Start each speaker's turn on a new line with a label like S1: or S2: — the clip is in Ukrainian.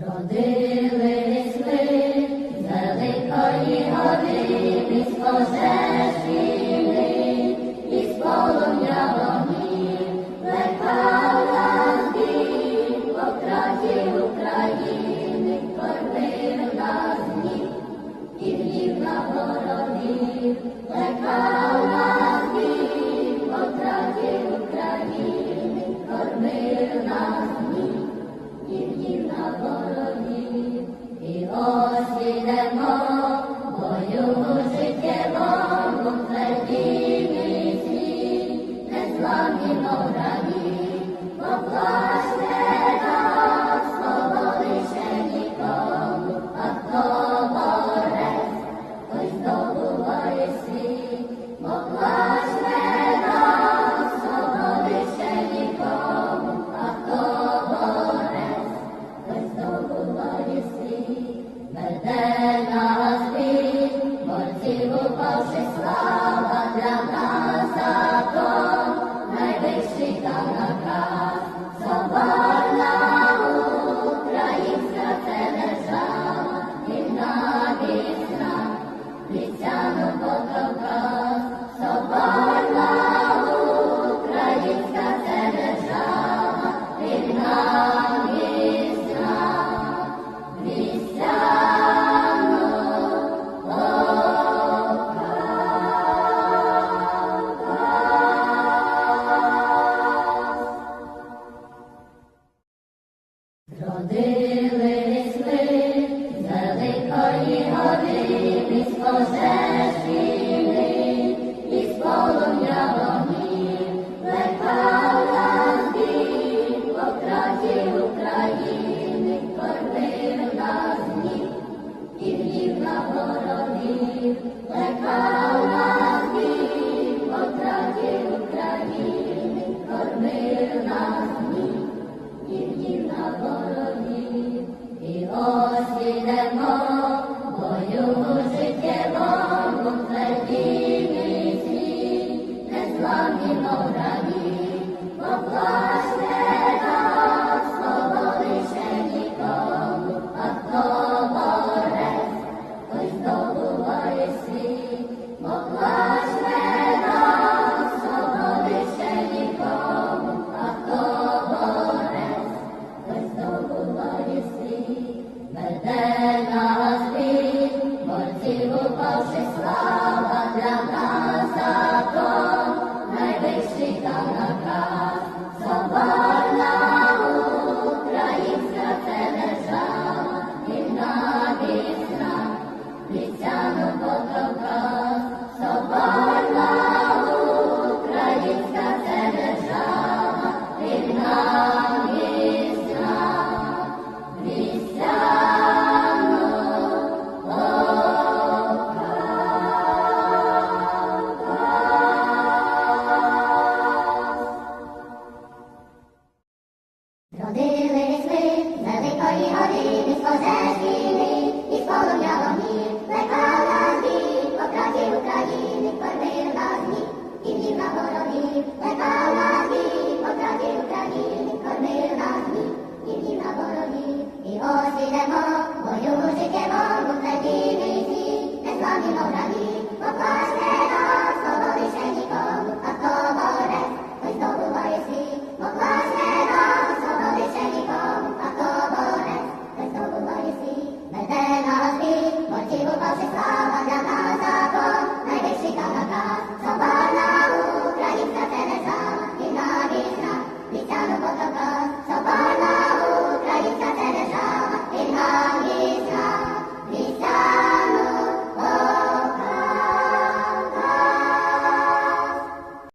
S1: Родились ви, великої години, з пожежі. Elohim, Elohim. Najwyższy Pan vamos a весна, лісяно потока, українська це держава, рівна вісна, лісяно Родились ми великої години з козацьких 騒ぎおかげおかげ